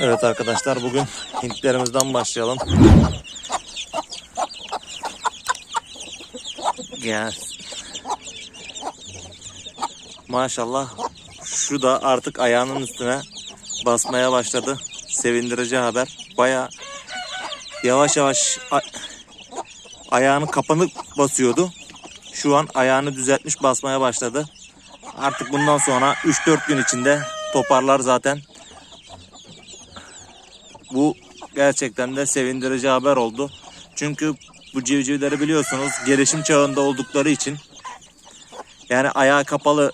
Evet arkadaşlar bugün Hintlerimizden başlayalım. Gel. Maşallah şu da artık ayağının üstüne basmaya başladı. Sevindirici haber. Baya yavaş yavaş ayağını kapanıp basıyordu. Şu an ayağını düzeltmiş basmaya başladı. Artık bundan sonra 3-4 gün içinde toparlar zaten. Bu gerçekten de sevindirici haber oldu. Çünkü bu civcivleri biliyorsunuz gelişim çağında oldukları için yani ayağı kapalı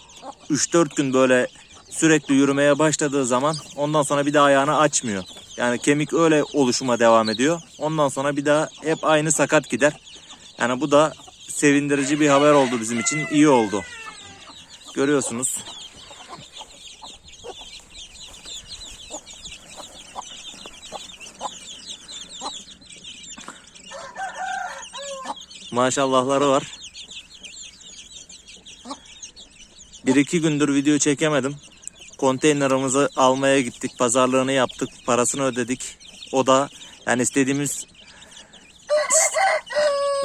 3-4 gün böyle sürekli yürümeye başladığı zaman ondan sonra bir daha ayağını açmıyor. Yani kemik öyle oluşuma devam ediyor. Ondan sonra bir daha hep aynı sakat gider. Yani bu da sevindirici bir haber oldu bizim için. iyi oldu. Görüyorsunuz. Maşallahları var. Bir iki gündür video çekemedim. Konteynerimizi almaya gittik. Pazarlığını yaptık. Parasını ödedik. O da yani istediğimiz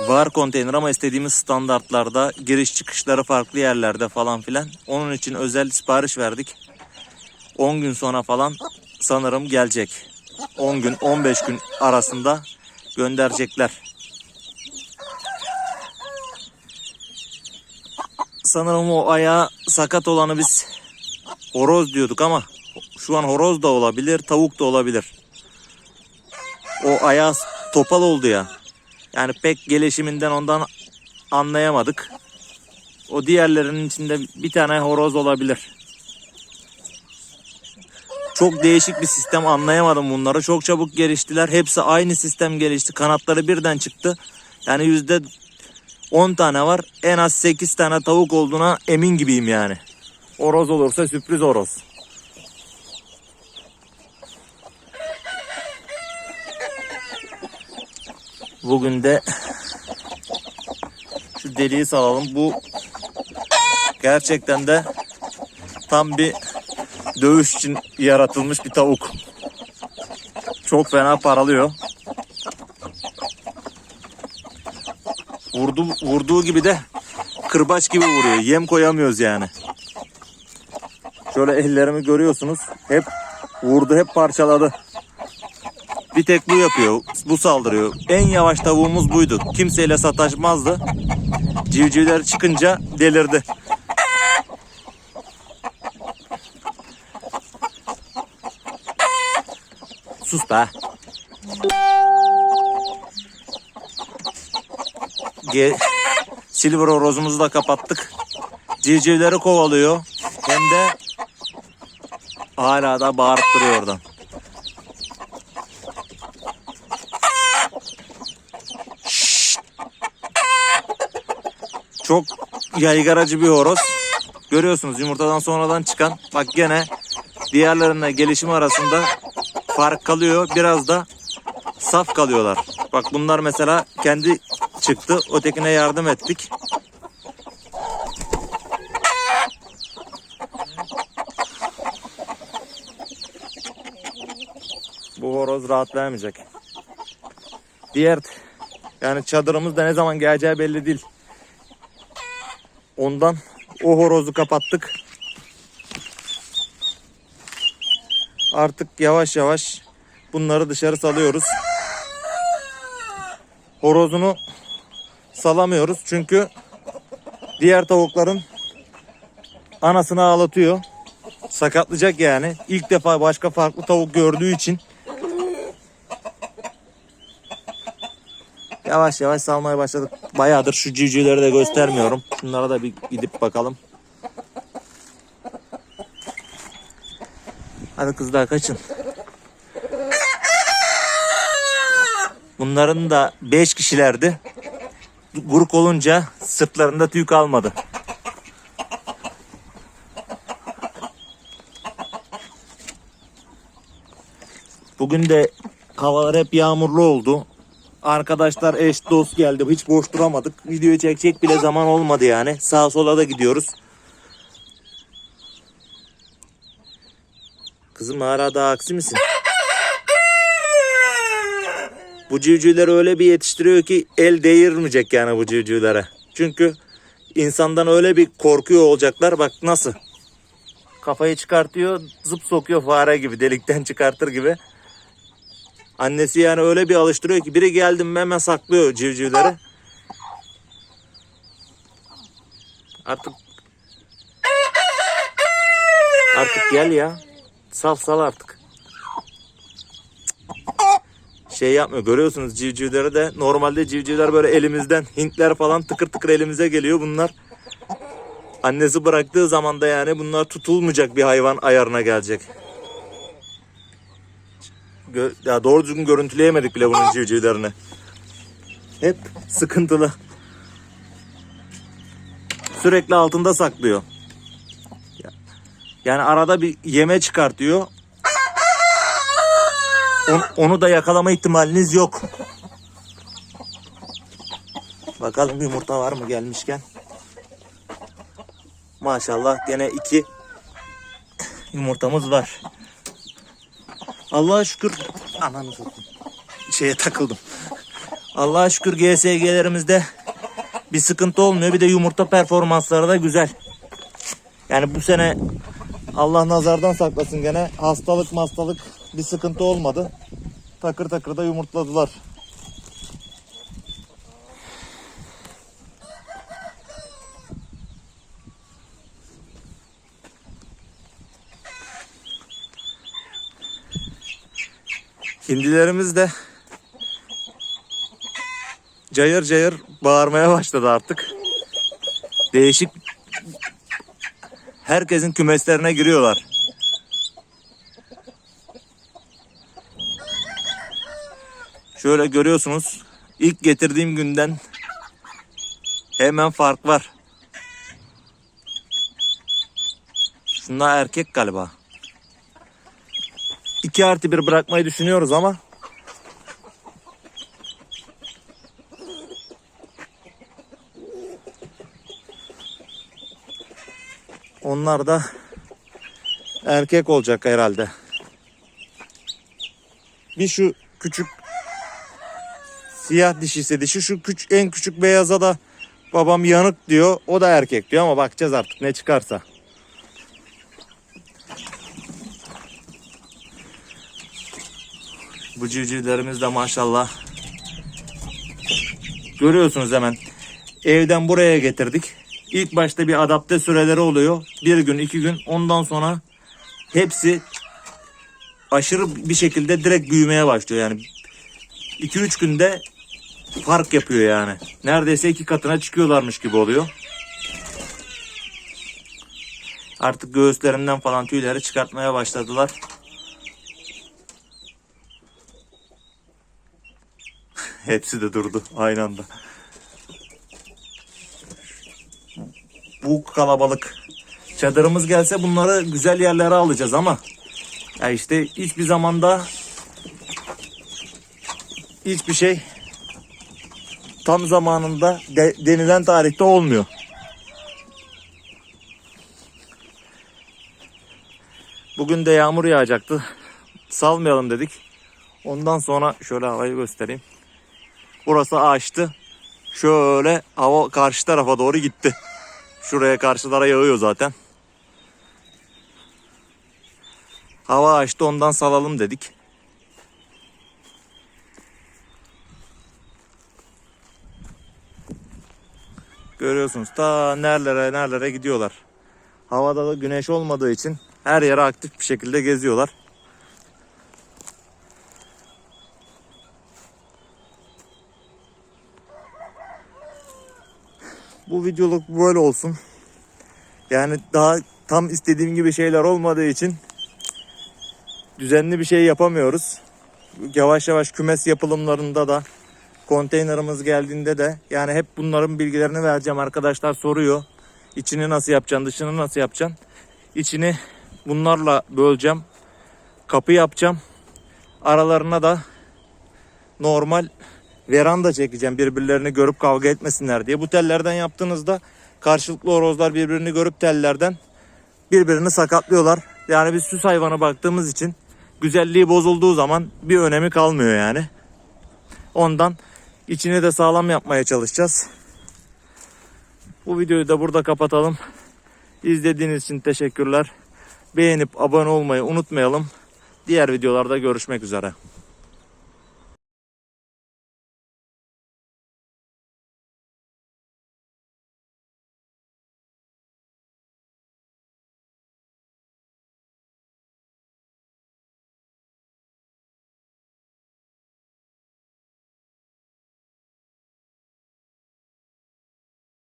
var konteyner ama istediğimiz standartlarda giriş çıkışları farklı yerlerde falan filan. Onun için özel sipariş verdik. 10 gün sonra falan sanırım gelecek. 10 gün 15 gün arasında gönderecekler. Sanırım o ayağı sakat olanı biz horoz diyorduk ama şu an horoz da olabilir, tavuk da olabilir. O ayağı topal oldu ya. Yani pek gelişiminden ondan anlayamadık. O diğerlerinin içinde bir tane horoz olabilir. Çok değişik bir sistem anlayamadım bunları. Çok çabuk geliştiler. Hepsi aynı sistem gelişti. Kanatları birden çıktı. Yani yüzde 10 tane var. En az 8 tane tavuk olduğuna emin gibiyim yani. Horoz olursa sürpriz horoz. Bugün de şu deliği salalım. Bu gerçekten de tam bir dövüş için yaratılmış bir tavuk. Çok fena paralıyor. Vurdu, vurduğu gibi de kırbaç gibi vuruyor. Yem koyamıyoruz yani. Şöyle ellerimi görüyorsunuz. Hep vurdu, hep parçaladı. Bir tek bu yapıyor. Bu saldırıyor. En yavaş tavuğumuz buydu. Kimseyle sataşmazdı. Civcivler çıkınca delirdi. Sus be. Ge Silver horozumuzu da kapattık. Civcivleri kovalıyor. Hem de hala da bağırıp duruyor oradan. Çok yaygaracı bir horoz. Görüyorsunuz yumurtadan sonradan çıkan. Bak gene diğerlerine gelişim arasında fark kalıyor. Biraz da saf kalıyorlar. Bak bunlar mesela kendi çıktı. Ötekine yardım ettik. Bu horoz rahat vermeyecek. Diğer yani çadırımız da ne zaman geleceği belli değil. Ondan o horozu kapattık. Artık yavaş yavaş bunları dışarı salıyoruz. Horozunu salamıyoruz çünkü diğer tavukların anasını ağlatıyor. Sakatlayacak yani. İlk defa başka farklı tavuk gördüğü için yavaş yavaş salmaya başladık. Bayağıdır şu civcivleri de göstermiyorum. Bunlara da bir gidip bakalım. Hadi kızlar kaçın. Bunların da 5 kişilerdi. Grup olunca sırtlarında tüy kalmadı. Bugün de havalar hep yağmurlu oldu. Arkadaşlar eş dost geldi. Hiç boş duramadık. Videoyu çekecek bile zaman olmadı yani. Sağa sola da gidiyoruz. Kızım hala daha aksi misin? Bu civcivleri öyle bir yetiştiriyor ki el değirmeyecek yani bu civcivlere. Çünkü insandan öyle bir korkuyor olacaklar. Bak nasıl? Kafayı çıkartıyor, zıp sokuyor fare gibi, delikten çıkartır gibi. Annesi yani öyle bir alıştırıyor ki biri geldi mi hemen saklıyor civcivleri. Artık Artık gel ya. Sal sal artık. Şey yapmıyor. Görüyorsunuz civcivleri de. Normalde civcivler böyle elimizden Hintler falan tıkır tıkır elimize geliyor. Bunlar annesi bıraktığı zaman da yani bunlar tutulmayacak bir hayvan ayarına gelecek. Gö- ya doğru düzgün görüntüleyemedik bile bunun civcivlerini. Hep sıkıntılı. Sürekli altında saklıyor. Yani arada bir yeme çıkartıyor. On- onu da yakalama ihtimaliniz yok. Bakalım yumurta var mı gelmişken. Maşallah gene iki yumurtamız var. Allah'a şükür. Ananı satayım. Şeye takıldım. Allah'a şükür GSG'lerimizde bir sıkıntı olmuyor. Bir de yumurta performansları da güzel. Yani bu sene Allah nazardan saklasın gene hastalık hastalık bir sıkıntı olmadı. Takır takır da yumurtladılar. Hindilerimiz de cayır cayır bağırmaya başladı artık. Değişik herkesin kümeslerine giriyorlar. Şöyle görüyorsunuz. ilk getirdiğim günden hemen fark var. Şunlar erkek galiba. 2 artı 1 bırakmayı düşünüyoruz ama onlar da erkek olacak herhalde. Bir şu küçük siyah dişisi dişi şu küç, en küçük beyaza da babam yanık diyor. O da erkek diyor ama bakacağız artık ne çıkarsa. Bu civcivlerimiz de maşallah. Görüyorsunuz hemen. Evden buraya getirdik. İlk başta bir adapte süreleri oluyor. Bir gün, iki gün. Ondan sonra hepsi aşırı bir şekilde direkt büyümeye başlıyor. Yani 2-3 günde fark yapıyor yani. Neredeyse iki katına çıkıyorlarmış gibi oluyor. Artık göğüslerinden falan tüyleri çıkartmaya başladılar. Hepsi de durdu aynı anda. Bu kalabalık. Çadırımız gelse bunları güzel yerlere alacağız ama ya işte hiçbir zamanda hiçbir şey tam zamanında de- denilen tarihte olmuyor. Bugün de yağmur yağacaktı. Salmayalım dedik. Ondan sonra şöyle havayı göstereyim. Burası ağaçtı. Şöyle hava karşı tarafa doğru gitti. Şuraya karşılara yağıyor zaten. Hava açtı ondan salalım dedik. Görüyorsunuz ta nerelere nerelere gidiyorlar. Havada da güneş olmadığı için her yere aktif bir şekilde geziyorlar. Bu videoluk böyle olsun. Yani daha tam istediğim gibi şeyler olmadığı için düzenli bir şey yapamıyoruz. Yavaş yavaş kümes yapılımlarında da konteynerımız geldiğinde de yani hep bunların bilgilerini vereceğim. Arkadaşlar soruyor. İçini nasıl yapacaksın, dışını nasıl yapacaksın? İçini bunlarla böleceğim. Kapı yapacağım. Aralarına da normal veranda çekeceğim birbirlerini görüp kavga etmesinler diye. Bu tellerden yaptığınızda karşılıklı horozlar birbirini görüp tellerden birbirini sakatlıyorlar. Yani biz süs hayvana baktığımız için güzelliği bozulduğu zaman bir önemi kalmıyor yani. Ondan içini de sağlam yapmaya çalışacağız. Bu videoyu da burada kapatalım. İzlediğiniz için teşekkürler. Beğenip abone olmayı unutmayalım. Diğer videolarda görüşmek üzere.